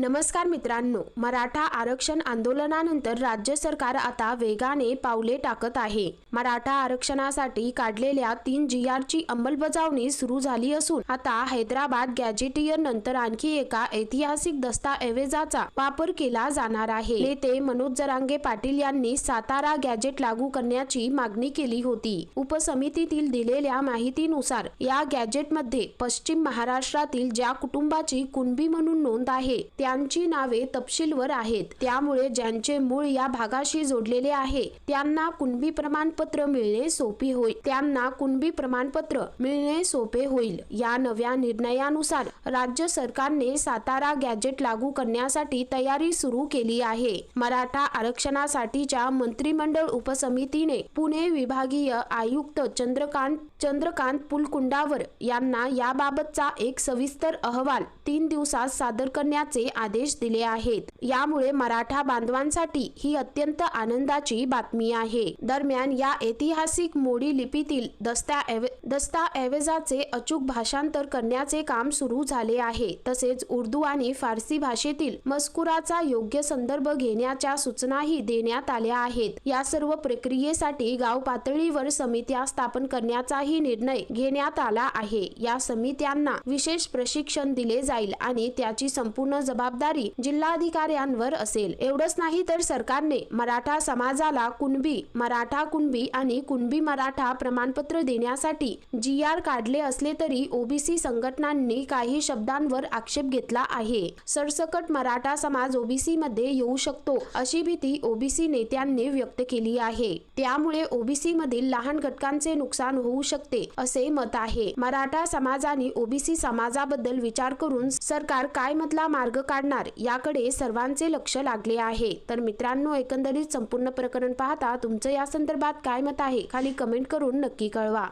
नमस्कार मित्रांनो मराठा आरक्षण आंदोलनानंतर राज्य सरकार आता वेगाने पावले टाकत आहे. मराठा आरक्षणासाठी काढलेल्या तीन जी ची अंमलबजावणी सुरू झाली असून आता हैदराबाद गॅजेटियर नंतर आणखी एका ऐतिहासिक दस्ताऐवजाचा वापर केला जाणार आहे. नेते मनोज जरांगे पाटील यांनी सातारा गॅजेट लागू करण्याची मागणी केली होती. उपसमितीतील दिलेल्या माहितीनुसार या गॅजेटमध्ये पश्चिम महाराष्ट्रातील ज्या कुटुंबाची कुणबी म्हणून नोंद आहे त्यांची नावे तपशीलवर आहेत. त्यामुळे ज्यांचे मूळ या भागाशी जोडलेले आहे त्यांना कुणबी प्रमाणपत्र मिळणे सोपे होईल. त्यांना कुणबी प्रमाणपत्र मिळणे सोपे होईल. या नव्या निर्णयानुसार राज्य सरकारने सातारा गॅजेट लागू करण्यासाठी तयारी सुरू केली आहे. मराठा आरक्षणासाठीच्या मंत्रिमंडळ उपसमितीने पुणे विभागीय आयुक्त चंद्रकांत चंद्रकांत पुलकुंडावर यांना याबाबतचा एक सविस्तर अहवाल तीन दिवसात सादर करण्याचे आदेश दिले आहेत. यामुळे मराठा बांधवांसाठी ही अत्यंत आनंदाची बातमी आहे. दरम्यान या ऐतिहासिक मोडी लिपीतील दस्ताऐव दस्ताऐवजाचे अचूक भाषांतर करण्याचे काम सुरू झाले आहे. तसेच उर्दू आणि फारसी भाषेतील मजकुराचा योग्य संदर्भ घेण्याच्या सूचनाही देण्यात आल्या आहेत. या सर्व प्रक्रियेसाठी गाव पातळीवर समित्या स्थापन करण्याचाही निर्णय घेण्यात आला आहे. या समित्यांना विशेष प्रशिक्षण दिले जाईल आणि त्याची संपूर्ण जबाबदारी जबाबदारी जिल्हाधिकाऱ्यांवर असेल. एवढंच नाही तर सरकारने मराठा समाजाला कुणबी मराठा कुणबी आणि कुणबी मराठा प्रमाणपत्र देण्यासाठी जी आर काढले असले तरी ओबीसी संघटनांनी काही शब्दांवर आक्षेप घेतला आहे. सरसकट मराठा समाज ओबीसी मध्ये येऊ शकतो अशी भीती ओबीसी नेत्यांनी व्यक्त केली आहे. त्यामुळे ओबीसी मधील लहान घटकांचे नुकसान होऊ शकते असे मत आहे. मराठा समाजाने ओबीसी समाजाबद्दल विचार करून सरकार काय मधला मार्ग काढणार याकडे सर्वांचे लक्ष लागले आहे. तर मित्रांनो एकंदरीत संपूर्ण प्रकरण पाहता तुमचं या संदर्भात काय मत आहे? खाली कमेंट करून नक्की कळवा.